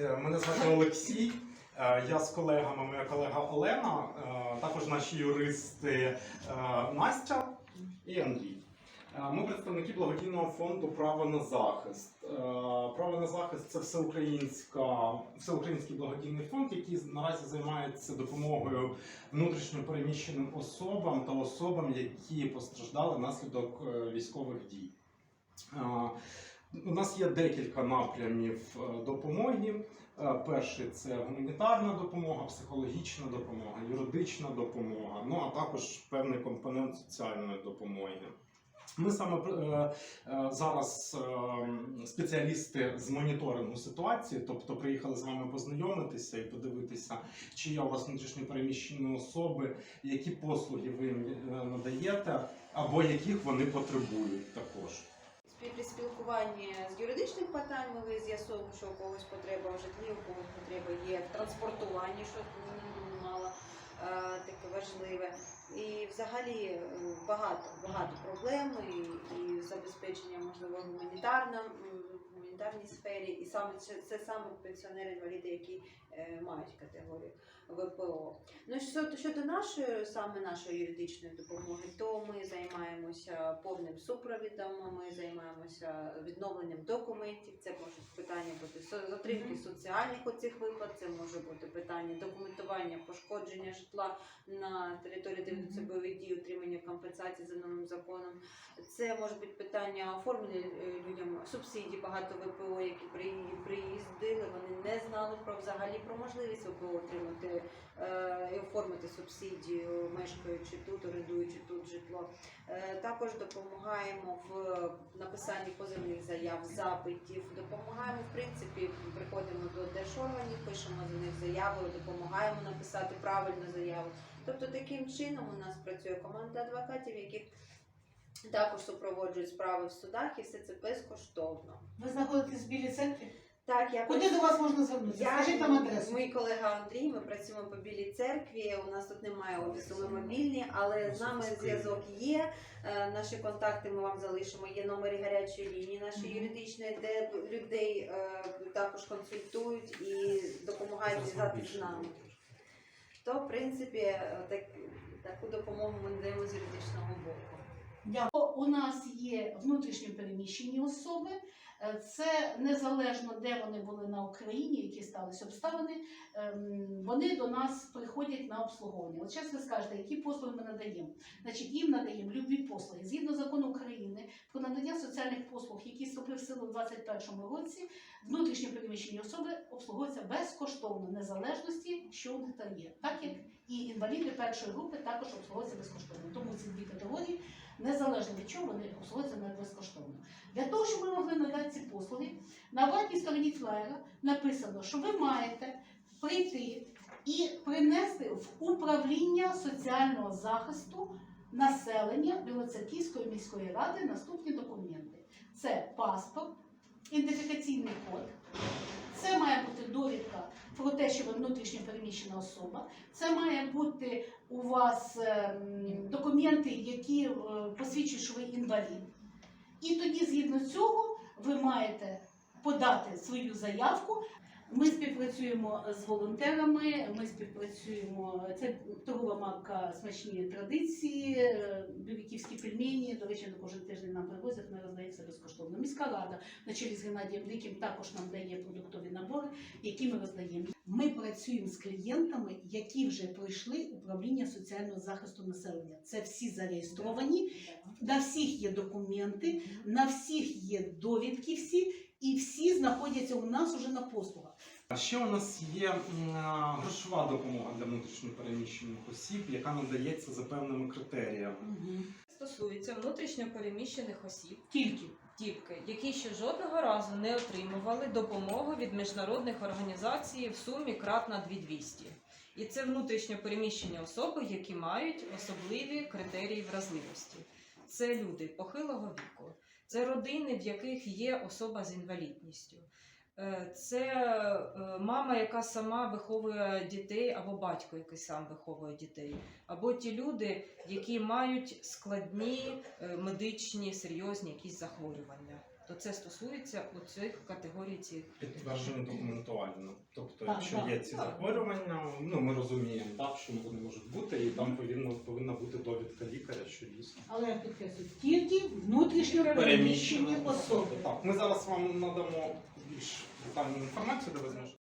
Е, Мене звати Олексій. Е, Я з колегами, моя колега Олена, е, також наші юристи Настя і Андрій. Ми представники благодійного фонду Право на захист. Право на захист це всеукраїнська, всеукраїнський благодійний фонд, який наразі займається допомогою внутрішньопереміщеним особам та особам, які постраждали внаслідок військових дій. У нас є декілька напрямів е, допомоги. Е, Перший це гуманітарна допомога, психологічна допомога, юридична допомога, ну а також певний компонент соціальної допомоги. Ми саме е, зараз спеціалісти з моніторингу ситуації, тобто приїхали з вами познайомитися і подивитися, чи є у вас внутрішньо переміщені особи, які послуги ви надаєте, або яких вони потребують також. При спілкуванні з юридичних питань ми з'ясовуємо, що у когось потреба в житлі, у когось потреба є в транспортуванні, що мало е, таке важливе. І взагалі е, багато багато проблем і, і забезпечення можливо гуманітарна, м, в гуманітарній сфері, і саме це, це саме пенсіонери інваліди, які е, мають категорію ВПО. Ну що щодо нашої саме нашої юридичної допомоги, то ми займаємося повним супровідом. Ми займаємося відновленням документів. Це можуть питання бути затримки соціальних оцих виплат. Це може бути питання документування пошкодження житла на території, бойові дії, отримання компенсації за новим законом. Це може бути питання оформлення е, людям субсидій. Багато ВПО, які приїздили, вони не знали про взагалі про можливість ВПО отримати е, і оформити субсидію, мешкаючи тут, орендуючи тут житло. Е, Також допомагаємо в написанні позивних заяв, запитів. Допомагаємо, в принципі, приходимо до держорганів, пишемо за них заяву, допомагаємо написати правильну заяву. Тобто таким чином у нас працює команда адвокатів, яких також супроводжують справи в судах, і все це безкоштовно. Ви знаходитесь в Білій церкві? Так, я Куди до вас можна звернутися? я Скажіть нам адресу. мій колега Андрій. Ми працюємо по білій церкві. У нас тут немає офісу, ми мобільні, але з нами зв'язок є. Е, Наші контакти ми вам залишимо. Є номери гарячої лінії нашої юридичної, де людей е, також консультують і допомагають зв'язатися з нами. То, в принципі, е, так, таку допомогу ми надаємо з юридичного боку. Дякую. У нас є внутрішньо переміщені особи. Е, Це незалежно де вони були на Україні, які сталися обставини. ем, Вони до нас приходять на обслуговування. От зараз ви скажете, які послуги ми надаємо. Значить, їм надаємо любі послуги. Згідно закону України про надання соціальних послуг, які вступив в силу у 2021 році, внутрішньо переміщені особи обслуговуються безкоштовно, незалежності, що у них там є. Так як і інваліди першої групи також обслуговуються безкоштовно. Тому ці дві категорії незалежно від чого вони обслуговуються безкоштовно. Для того, щоб ми могли надати ці послуги, на обратній стороні флаєра написано, що ви маєте прийти і принести в управління соціального захисту населення Білоцерківської міської ради наступні документи: це паспорт, ідентифікаційний код. Це має бути довідка про те, що ви внутрішньо переміщена особа. Це має бути у вас ем, документи, які е, посвідчують, що ви інвалід. І тоді, згідно цього, ви маєте подати свою заявку. Ми співпрацюємо з волонтерами, ми співпрацюємо. Це торгова марка смачні традиції, е, бівіківські пельмені. До речі, на кожен тиждень нам привозять, ми роздаємо це безкоштовно. Міська рада на чолі з Геннадієм Диким також нам дає продуктові набори, які ми роздаємо. Ми працюємо з клієнтами, які вже пройшли управління соціального захисту населення. Це всі зареєстровані, на всіх є документи, на всіх є довідки всі, і всі знаходяться у нас уже на послугах. А ще у нас є грошова допомога для внутрішньопереміщених осіб, яка надається за певними критеріями. стосується внутрішньо переміщених осіб, Тільки тільки які ще жодного разу не отримували допомогу від міжнародних організацій в сумі кратна 2200. І це внутрішньо переміщені особи, які мають особливі критерії вразливості. Це люди похилого віку, це родини, в яких є особа з інвалідністю. Е, Це е, мама, яка сама виховує дітей, або батько, який сам виховує дітей, або ті люди, які мають складні е, медичні серйозні якісь захворювання. то це стосується оцих категорій цих. Підтверджено документально. Тобто, якщо є ці захворювання, ну ми розуміємо, так, що вони можуть бути, і там повинна, повинна бути довідка лікаря, що дійсно. Але я підкреслюю, тільки внутрішньо переміщені особи. Так, ми зараз вам надамо iż pan informację do was.